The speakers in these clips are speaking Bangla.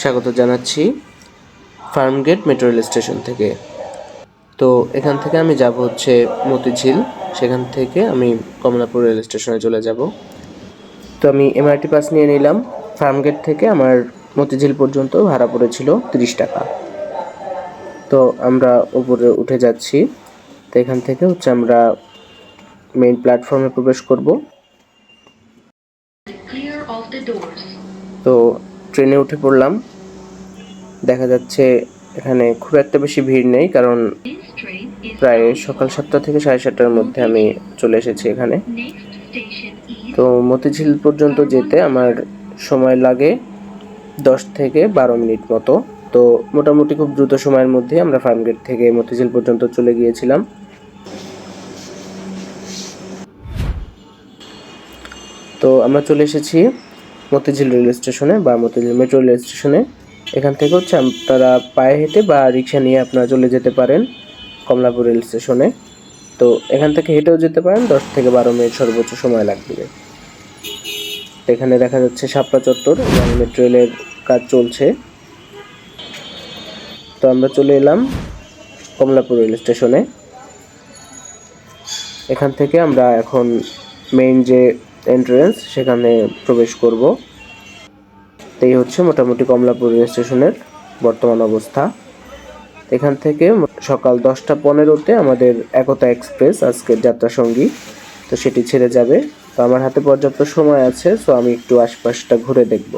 স্বাগত জানাচ্ছি ফার্মগেট মেট্রো রেল স্টেশন থেকে। তো এখান থেকে আমি যাব হচ্ছে মতিঝিল সেখান থেকে আমি কমলাপুর রেল স্টেশনে চলে যাব। তো আমি এমআরটি পাস নিয়ে নিলাম। ফার্মগেট থেকে আমার মতিঝিল পর্যন্ত ভাড়া পড়েছিল তিরিশ টাকা। তো আমরা উপরে উঠে যাচ্ছি। তো এখান থেকে হচ্ছে আমরা মেইন প্ল্যাটফর্মে প্রবেশ করব. তো ট্রেনে উঠে পড়লাম। দেখা যাচ্ছে এখানে খুব একটা বেশি ভিড় নেই, কারণ প্রায় সকাল সাতটা থেকে সাড়ে সাতটার মধ্যে আমি চলে এসেছি এখানে। তো মতিঝিল পর্যন্ত যেতে আমার সময় লাগে দশ থেকে বারো মিনিট মতো। তো মোটামুটি খুব দ্রুত সময়ের মধ্যে আমরা ফার্মগেট থেকে মতিঝিল পর্যন্ত চলে গিয়েছিলাম। তো আমরা চলে এসেছি মতিঝিল রেল স্টেশনে বা মতিঝিল মেট্রো রেল স্টেশনে। এখান থেকে হচ্ছে আপনারা পায়ে হেঁটে বা রিক্সা নিয়ে আপনারা চলে যেতে পারেন কমলাপুর রেল স্টেশনে। তো এখান থেকে হেঁটেও যেতে পারেন, দশ থেকে বারো মিনিট সর্বোচ্চ সময় লাগবে। এখানে দেখা যাচ্ছে শাপলা চত্বর এবং মেট্রো রেলের কাজ চলছে। তো আমরা চলে এলাম কমলাপুর রেল স্টেশনে। এখান থেকে আমরা এখন মেইন যে এন্ট্রেন্স সেখানে প্রবেশ করব। এই হচ্ছে মোটামুটি কমলাপুর রেল স্টেশনের বর্তমান অবস্থা। এখান থেকে সকাল দশটা পনেরোতে আমাদের একতা এক্সপ্রেস আজকের যাত্রা সঙ্গী, তো সেটি ছেড়ে যাবে। তো আমার হাতে পর্যাপ্ত সময় আছে সো আমি একটু আশপাশটা ঘুরে দেখব।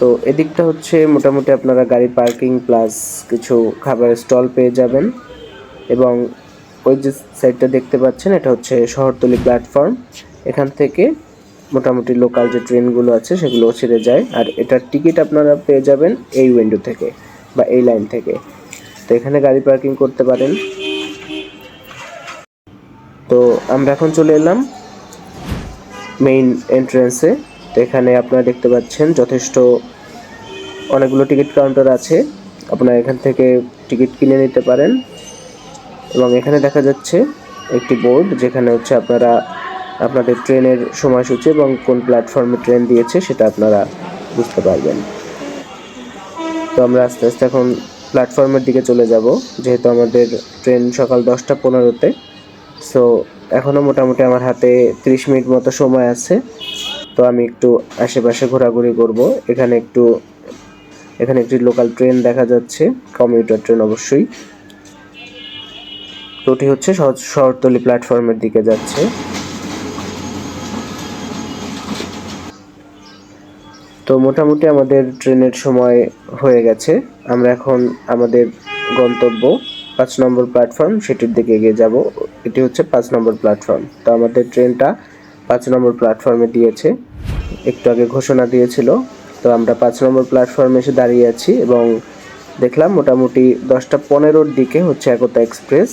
তো এদিকটা হচ্ছে মোটামুটি আপনারা গাড়ি পার্কিং প্লাস কিছু খাবারের স্টল পেয়ে যাবেন। এবং ওই যে সাইডটা দেখতে পাচ্ছেন, এটা হচ্ছে শহরতলি প্ল্যাটফর্ম। এখান থেকে মোটামুটি লোকাল যে ট্রেনগুলো আছে, সেগুলো ছেড়ে যায়। আর এটার টিকিট আপনারা পেয়ে যাবেন এই উইন্ডো থেকে বা এই লাইন থেকে। তো এখানে গাড়ি পার্কিং করতে পারেন। তো আমরা এখন চলে এলাম মেইন এন্ট্রেন্সে তো এখানে আপনারা দেখতে পাচ্ছেন যথেষ্ট অনেকগুলো টিকিট কাউন্টার আছে। আপনারা এখান থেকে টিকিট কিনে নিতে পারেন। এবং এখানে দেখা যাচ্ছে একটি বোর্ড যেখানে হচ্ছে আপনারা আপনাদের ট্রেনের সময়সূচি এবং কোন প্ল্যাটফর্মে ট্রেন দিয়েছে সেটা আপনারা বুঝতে পারবেন। তো আমরা আস্তে আস্তে এখন প্ল্যাটফর্মের দিকে চলে যাব, যেহেতু আমাদের ট্রেন সকাল দশটা পনেরোতে। সো এখনও মোটামুটি আমার হাতে তিরিশ মিনিট মতো সময় আছে। তো আমি একটু আশেপাশে ঘোরাঘুরি করব। এখানে একটু, এখানে একটি লোকাল ট্রেন দেখা যাচ্ছে কমিউটার ট্রেন অবশ্যই। তো ওটি হচ্ছে শহর- শহরতলি প্ল্যাটফর্মের দিকে যাচ্ছে। তো মোটামুটি আমাদের ট্রেনের সময় হয়ে গেছে। আমরা এখন আমাদের গন্তব্য পাঁচ নম্বর প্ল্যাটফর্ম সেটির দিকে এগিয়ে যাব। এটি হচ্ছে পাঁচ নম্বর প্ল্যাটফর্ম তো আমাদের ট্রেনটা পাঁচ নম্বর প্ল্যাটফর্মে দিয়েছে। একটু আগে ঘোষণা দিয়েছিল। তো আমরা পাঁচ নম্বর প্ল্যাটফর্মে এসে দাঁড়িয়ে আছি এবং দেখলাম মোটামুটি দশটা পনেরোর দিকে হচ্ছে একতা এক্সপ্রেস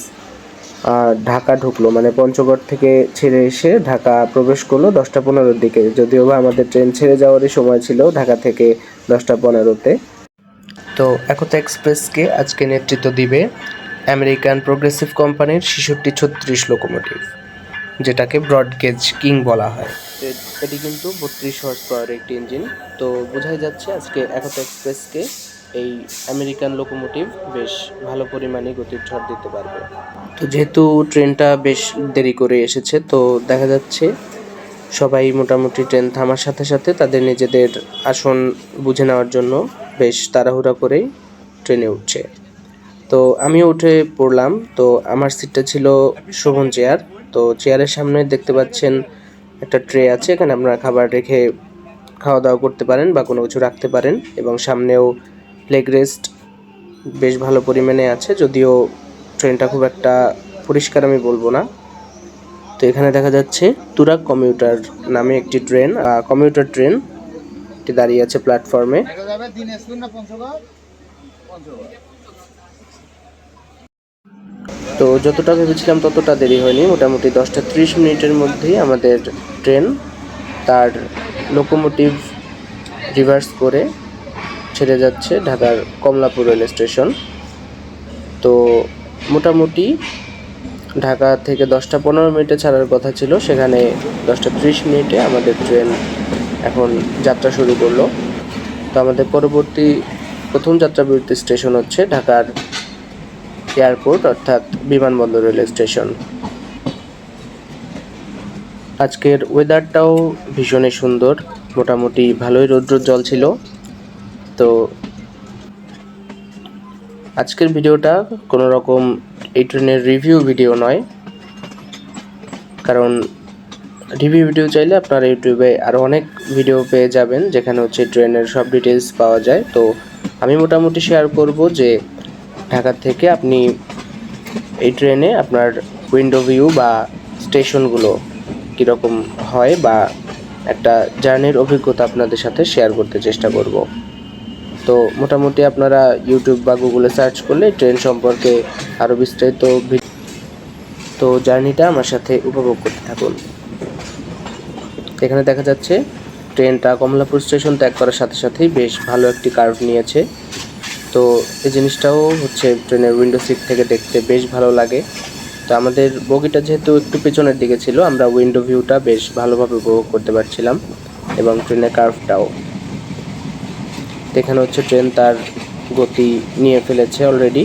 ঢাকা ঢুকলো মানে পঞ্চগড় থেকে ছেড়ে এসে ঢাকা প্রবেশ করল দশটা পনেরোর দিকে। যদিও বা আমাদের ট্রেন ছেড়ে যাওয়ারই সময় ছিল ঢাকা থেকে দশটা পনেরোতে। তো একতা এক্সপ্রেসকে আজকে নেতৃত্ব দিবে আমেরিকান প্রোগ্রেসিভ কোম্পানির ছেষট্টি ছত্রিশ লোকোমোটিভ যেটাকে ব্রডগেজ কিং বলা হয়। এটি কিন্তু বত্রিশ হর্স পাওয়ার একটি ইঞ্জিন তো বোঝাই যাচ্ছে আজকে একতা এক্সপ্রেসকে এই আমেরিকান লোকোমোটিভ বেশ ভালো পরিমাণে গতির ঝড় দিতে পারবে। তো যেহেতু ট্রেনটা বেশ দেরি করে এসেছে, তো দেখা যাচ্ছে সবাই মোটামুটি ট্রেন থামার সাথে সাথে তাদের নিজেদের আসন বুঝে নেওয়ার জন্য বেশ তাড়াহুড়া করেই ট্রেনে উঠছে। তো আমিও উঠে পড়লাম। তো আমার সিটটা ছিল শোভন চেয়ার তো চেয়ারের সামনে দেখতে পাচ্ছেন একটা ট্রে আছে, এখানে আপনারা খাবার রেখে খাওয়া দাওয়া করতে পারেন বা কোনো কিছু রাখতে পারেন এবং সামনেও লেগ রেস্ট বেশ ভালো পরিমাণে আছে, যদিও ট্রেনটা খুব একটা পরিষ্কার আমি বলব না। তো এখানে দেখা যাচ্ছে তুরাগ কমিউটার নামে একটি ট্রেন কমিউটার ট্রেন এটি দাঁড়িয়ে আছে প্ল্যাটফর্মে এটা যাবে দিনাজপুর না পঞ্চগড় পঞ্চগড় তো যতটা ভেবেছিলাম ততটা দেরি হয়নি। মোটামুটি দশটা ত্রিশ মিনিটের মধ্যেই আমাদের ট্রেন তার লোকোমোটিভ রিভার্স করে ছেড়ে যাচ্ছে ঢাকার কমলাপুর রেল স্টেশন। তো মোটামুটি ঢাকা থেকে দশটা পনেরো মিনিটে ছাড়ার কথা ছিল, সেখানে দশটা ত্রিশ মিনিটে আমাদের ট্রেন এখন যাত্রা শুরু করল। তো আমাদের পরবর্তী প্রথম যাত্রাবিরতি স্টেশন হচ্ছে ঢাকার এয়ারপোর্ট, অর্থাৎ বিমানবন্দর রেল স্টেশন। আজকের ওয়েদারটাও ভীষণই সুন্দর। মোটামুটি ভালোই রৌদ্র জল ছিল। তো আজকের ভিডিওটা কোনো রকম এই ট্রেনের রিভিউ ভিডিও নয়। কারণ রিভিউ ভিডিও চাইলে আপনারা ইউটিউবে আরও অনেক ভিডিও পেয়ে যাবেন, যেখানে হচ্ছে ট্রেনের সব ডিটেলস পাওয়া যায়। তো আমি মোটামুটি শেয়ার করব যে ঢাকা থেকে আপনি এই ট্রেনে আপনার উইন্ডো ভিউ বা স্টেশনগুলো কীরকম হয় বা একটা জার্নির অভিজ্ঞতা আপনাদের সাথে শেয়ার করতে চেষ্টা করব। তো মোটামুটি আপনারা ইউটিউব বা গুগলে সার্চ করলে ট্রেন সম্পর্কে আরও বিস্তারিত তো জার্নিটা আমার সাথে উপভোগ করতে থাকুন। এখানে দেখা যাচ্ছে ট্রেনটা কমলাপুর স্টেশন ত্যাগ করার সাথে সাথেই বেশ ভালো একটি কার্ভ নিয়েছে। তো এই জিনিসটাও হচ্ছে ট্রেনের উইন্ডো সিট থেকে দেখতে বেশ ভালো লাগে। তো আমাদের বগিটা যেহেতু একটু পেছনের দিকে ছিল, আমরা উইন্ডো ভিউটা বেশ ভালোভাবে উপভোগ করতে পারছিলাম এবং ট্রেনের কার্ভটাও এখানে হচ্ছে ট্রেন তার গতি নিয়ে ফেলেছে অলরেডি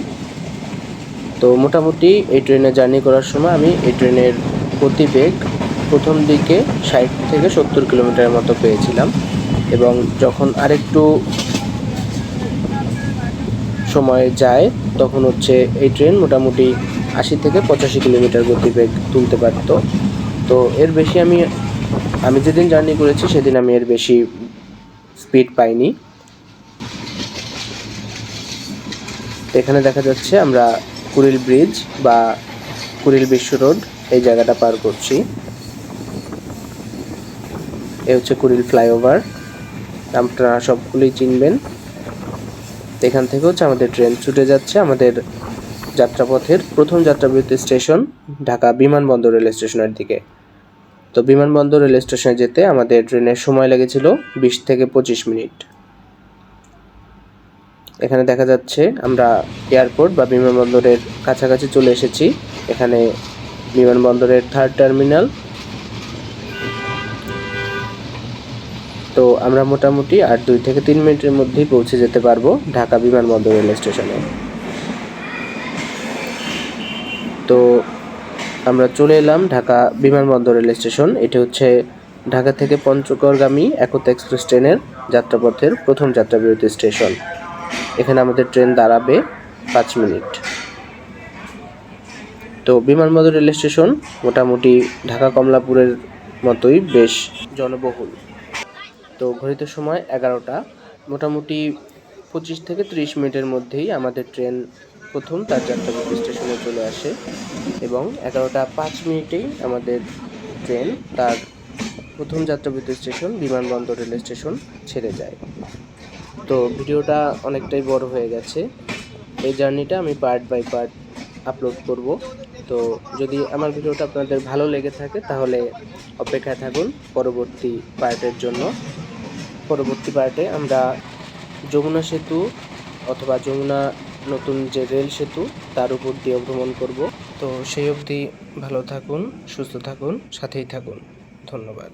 তো মোটামুটি এই ট্রেনে জার্নি করার সময় আমি এই ট্রেনের গতিবেগ প্রথম দিকে ষাট থেকে সত্তর কিলোমিটারের মতো পেয়েছিলাম এবং যখন আরেকটু সময় যায়, তখন হচ্ছে এই ট্রেন মোটামুটি আশি থেকে পঁচাশি কিলোমিটার গতিবেগ তুলতে পারতো। তো এর বেশি আমি আমি যেদিন জার্নি করেছি সেদিন আমি এর বেশি স্পিড পাইনি। এখানে দেখা যাচ্ছে আমরা কুড়িল ব্রিজ বা কুড়িল বিশ্ব রোড এই জায়গাটা পার করছি। এ হচ্ছে কুড়িল ফ্লাইওভার। আপনারা সবগুলোই চিনবেন। এখান থেকে হচ্ছে আমাদের ট্রেন ছুটে যাচ্ছে আমাদের যাত্রাপথের প্রথম যাত্রাবিরতি স্টেশন ঢাকা বিমানবন্দর রেল স্টেশনের দিকে। তো বিমানবন্দর রেল স্টেশনে যেতে আমাদের ট্রেনের সময় লেগেছিল বিশ থেকে পঁচিশ মিনিট। এখানে দেখা যাচ্ছে আমরা এয়ারপোর্ট বা বিমানবন্দরের কাছাকাছি চলে এসেছি। এখানে বিমানবন্দরের থার্ড টার্মিনাল তো আমরা মোটামুটি আর দুই থেকে তিন মিনিটের মধ্যেই পৌঁছে যেতে পারব ঢাকা বিমানবন্দর রেল স্টেশনে। তো আমরা চলে এলাম ঢাকা বিমানবন্দর রেল স্টেশন। এটি হচ্ছে ঢাকা থেকে পঞ্চগড়গামী একতা এক্সপ্রেস ট্রেনের যাত্রাপথের প্রথম যাত্রাবিরতি স্টেশন। এখানে আমাদের ট্রেন দাঁড়াবে পাঁচ মিনিট। তো বিমানবন্দর রেল স্টেশন মোটামুটি ঢাকা কমলাপুরের মতোই বেশ জনবহুল। তো ঘড়িতে সময় এগারোটা। মোটামুটি পঁচিশ থেকে ত্রিশ মিনিটের মধ্যেই আমাদের ট্রেন প্রথম তার যাত্রাপতি স্টেশনে চলে আসে এবং এগারোটা পাঁচ মিনিটেই আমাদের ট্রেন তার প্রথম যাত্রাপতি স্টেশন বিমানবন্দর রেল স্টেশন ছেড়ে যায়। তো ভিডিওটা অনেকটাই বড় হয়ে গেছে। এই জার্নিটা আমি পার্ট বাই পার্ট আপলোড করব। তো যদি আমার ভিডিওটা আপনাদের ভালো লেগে থাকে তাহলে অপেক্ষায় থাকুন পরবর্তী পার্টের জন্য। পরবর্তী পার্টে আমরা যমুনা সেতু অথবা যমুনা নতুন যে রেল সেতু, তার উপর দিয়ে ভ্রমণ করব। তো সেই অবধি ভালো থাকুন, সুস্থ থাকুন, সাথেই থাকুন। ধন্যবাদ।